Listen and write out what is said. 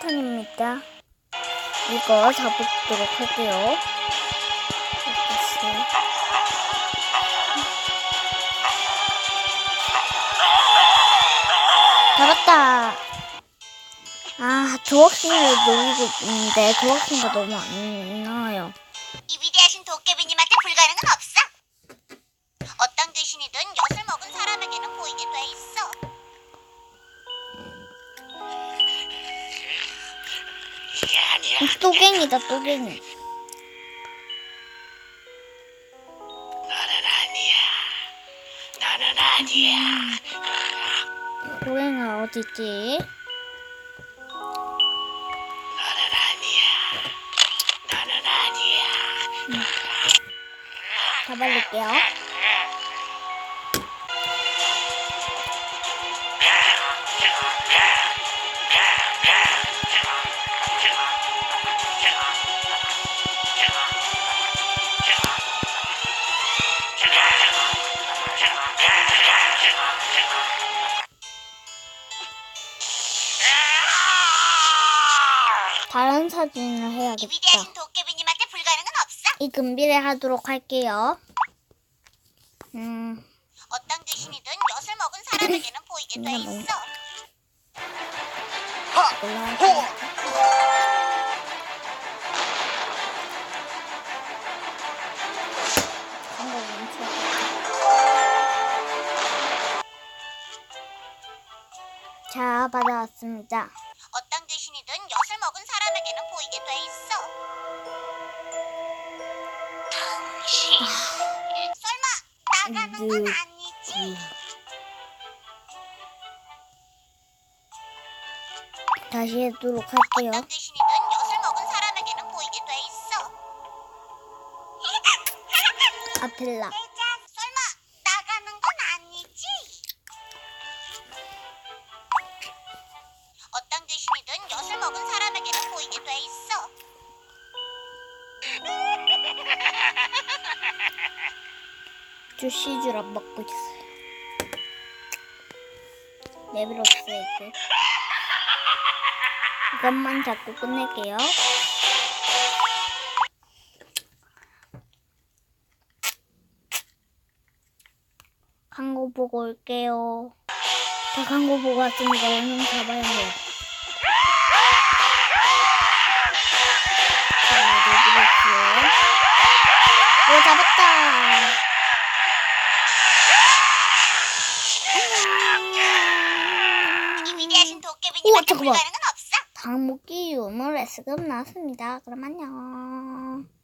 턴입니다. 이거 잡도록 할게요. 잡았다. 아, 조학생을 노리고 있는데 조학생가 너무 안 나와요. 이 위대하신 도깨비님한테 불가능은 없어. 어떤 귀신이든 엿을 먹은 사람에게는 보이게 돼 있어. 또갱이다, 또갱이. 또갱아 어디 있지? 아니야. 나는 아니야. 잡아볼게요. 다른 사진을 이 해야겠다. 위대하신 도깨비님한테 불가능은 없어. 이 금비를 하도록 할게요. 음, 어떤 귀신이든 엿을 먹은 사람에게는 보이게 돼 음, 있어. 올라가서. 자, 받아왔습니다. 어떤 귀신이든 엿을 먹은 사람에게는 보이게 돼 있어. 당신 설마 나가는 건 네. 아니지? 다시 하도록 할게요. 어떤 귀신이든 엿을 먹은 사람에게는 보이게 돼 있어. 아틀라. 주 시줄 안 먹고 있어요. 레벨업스에게 이것만 잡고 끝낼게요. 광고 보고 올게요. 자, 광고 보고 왔으니까 얼른 잡아야 해요. 자, 레벨업스. 오, 잡았다. 위대하신 도깨비님한테 잠깐만. 다음 목기 유머 레스금 나왔습니다. 그럼 안녕.